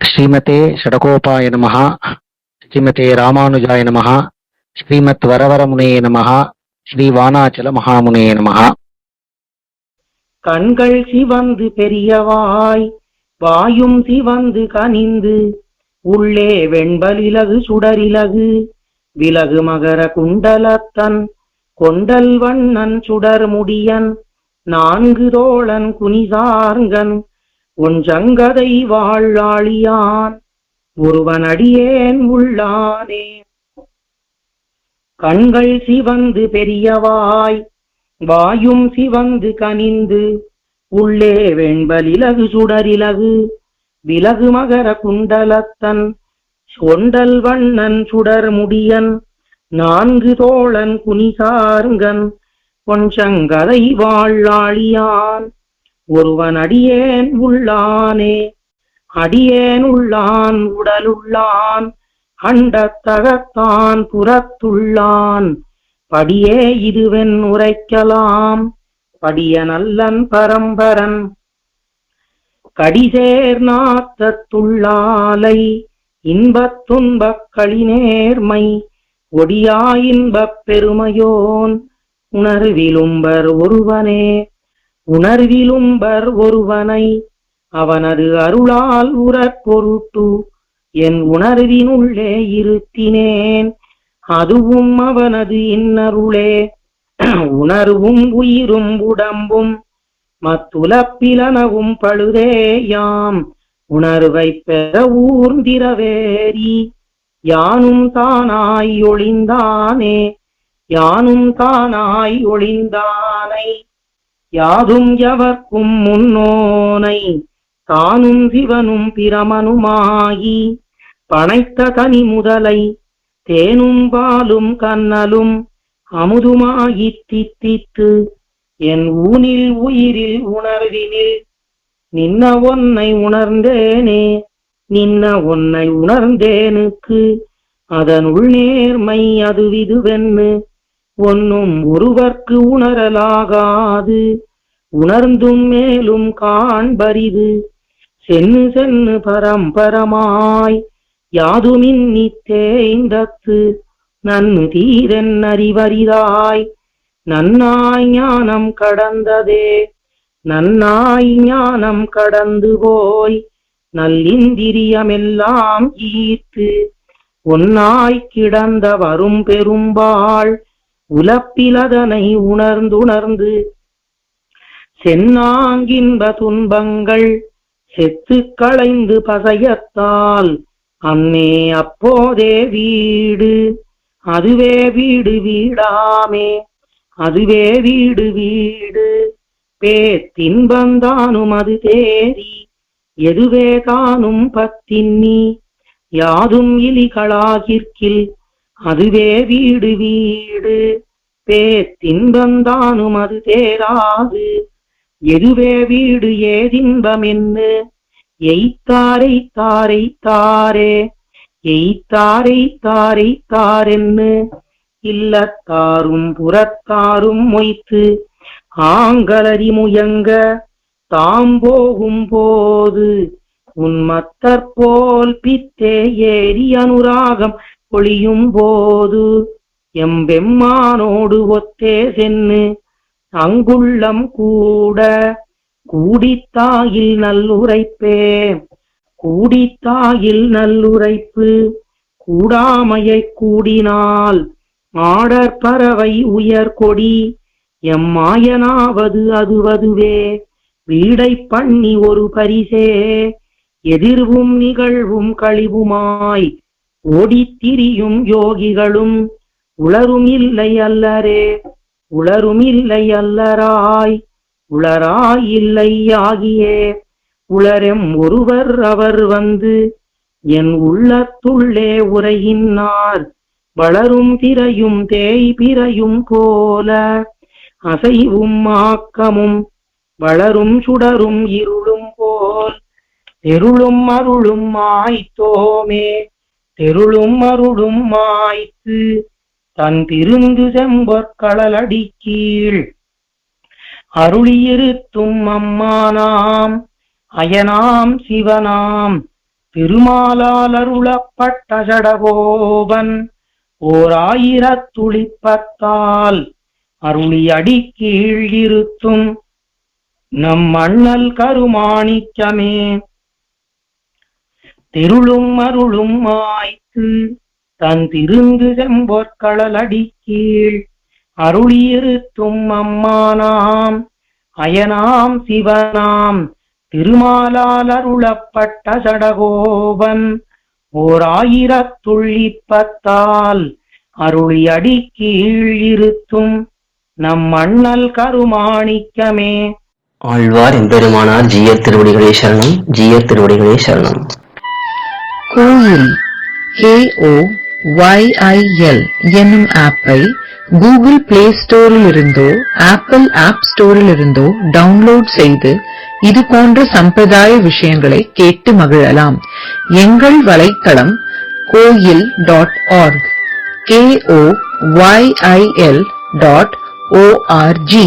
ஸ்ரீமதே ஷடகோபாய நமகா ஸ்ரீமதே ராமானுஜாய நமகா ஸ்ரீமத் வரவரமுனையே நமகா ஸ்ரீ வானாச்சல மகாமுனையே நமகா கண்கள் சிவந்து பெரியவாய் வாயும் சிவந்து கனிந்து உள்ளே வெண்பலிலகு சுடரிலகு விலகு மகர குண்டலத்தன் கொண்டல் வண்ணன் சுடர் முடியன் நான்கு தோழன் குனிசார்கன் ஒன்றங்கதை வாழாளியான் ஒருவன் அடியேன் உள்ளானே. கண்கள் சிவந்து பெரியவாய் வாயும் சிவந்து கனிந்து உள்ளே வெண்பலிலகு சுடரிலகு விலகு மகர குண்டலத்தன் சொண்டல் வண்ணன் சுடர் முடியன் நான்கு தோழன் குனிசார்கன் கொஞ்சங்கதை வாழாளியான் ஒருவன் அடியேன் உள்ளானே அடியேன் உள்ளான் உடலுள்ளான் அண்டத்தகத்தான் புறத்துள்ளான். படியே இதுவென் உரைக்கலாம் படிய நல்லன் பரம்பரன். கடிசேர் நாத்தத்துள்ளாலை இன்பத் துன்பக் களிநேர்மை ஒடியா இன்பப் பெருமையோன் உணர்விலும்பர் ஒருவனே. உணர்விலும்பர் ஒருவனை அவனது அருளால் உறற் பொருட்டு என் உணர்வினுள்ளே இருத்தினேன். அதுவும் அவனது இன்னருளே. உணர்வும் உயிரும் உடம்பும் மத்துலப்பிலனவும் பழுதேயாம். உணர்வை பெற ஊர்ந்திரவேரி யானும் தானாய் ஒளிந்தானே. யானும் தானாய் ஒளிந்தானை. யாதும் எவர்க்கும் முன்னோனை தானும் சிவனும் பிரமனுமாகி பனைத்த தனி முதலை தேனும் பாலும் கண்ணலும் அமுதுமாயி தித்தித்து என் ஊனில் உயிரில் உணர்வினில் நின்ன ஒன்னை உணர்ந்தேனே நின்ன ஒன்னை உணர்ந்தேனுக்கு அதனுள் நேர்மை அது விதுவென்னு ஒன்னும் ஒருவர்க்கு உணரலாகாது. உணர்ந்தும் மேலும் காண்பரிது. சென்னு சென்னு பரம்பரமாய் யாதுமின்னி தேய்ந்தத்து நன்னு தீரன் அறிவரிதாய் நன்னாய் ஞானம் கடந்ததே. நன்னாய் ஞானம் கடந்து போய் நல்லிந்திரியமெல்லாம் ஈர்த்து. ஒன்னாய் கிடந்த வரும் பெரும்பாள் உலப்பிலதனை உணர்ந்துணர்ந்து சென்னாங்கின்ப துன்பங்கள் செத்து களைந்து பசையத்தால் அன்னே அப்போதே வீடு அதுவே வீடு வீடாமே அதுவே வீடு வீடு. பேத்தின்பந்தானும் அது தேரி எதுவே தானும் பத்தின்னி யாதும் இலிகளாகிற்கில் அதுவே வீடு வீடு. பேத்தின்பந்தானும் அது தேராது. எதுவே வீடு ஏதின்பம் என்று? எய்த்தாரை தாரை தாரே எய்த்தாரை தாரை தாரென்னு இல்லத்தாரும் புறத்தாரும் மொய்த்து ஆங்கலரி முயங்க தாம் போகும் போது உன்மத்தற்போல் பித்தே ஏறி அனுராகம் பொழியும் போது எம்பெம்மானோடு ஒத்தே சென்னு அங்குள்ளம் கூட கூடித்தாயில் நல்லுரைப்பே. கூடித்தாயில் நல்லுரைப்பு கூடாமையை கூடினால் ஆடற் பறவை உயர் கொடி எம்மாயனாவது அதுவதுவே. வீடை பண்ணி ஒரு பரிசே. எதிர்வும் நிகழ்வும் கழிவுமாய் ஓடித்திரியும் யோகிகளும் உளரும் இல்லை அல்லரே உளரும் இல்லை அல்லராய் உளராய் இல்லை ஆகியே உளரெம் ஒருவர் அவர் வந்து என் உள்ளத்துள்ளே உரையினார் வளரும் திரையும் தேய் பிறையும் போல அசைவும் ஆக்கமும் வளரும் சுடரும் இருளும் போல் தெருளும் அருளும் ஆய்த்தோமே. தெருளும் அருளும் மாய்த்து தன் திருந்து செம்பொற்களலடி கீழ் அருளியிருத்தும் அம்மானாம் அயனாம் சிவனாம் திருமாலால் அருளப்பட்ட ஜடகோபன் ஓர் ஆயிரத்துளிப்பத்தால் அருளி அடி கீழ் இருத்தும். நம் அண்ணல் கருமாணிக்கமே தெருளும் அருளும் மாய்த்து தன் திருந்து செம்பொற்களலடி அடி கீழ் அருளியிருத்தும் அம்மானாம் அயனாம் சிவனாம் திருமாலால் அருளப்பட்ட சடகோபன் ஓர் ஆயிரத்துள்ளிப்பத்தால் அருளி அடி கீழ் இருத்தும் நம் அண்ணல் கருமாணிக்கமே. ஆழ்வார் எம்பெருமானார் ஜிய திருவடிகளே சரணம் ஜிய திருவடிகளே சரணம். கோயில். KO YIL என்னும் ஆப்பை கூகுள் பிளே ஸ்டோரில் இருந்தோ ஆப்பிள் ஆப் ஸ்டோரில் இருந்தோ டவுன்லோட் செய்து இது போன்ற சம்பிரதாய விஷயங்களை கேட்டு மகிழலாம். எங்கள் வலைத்தளம் Koyil dot org K O Y I L dot O R G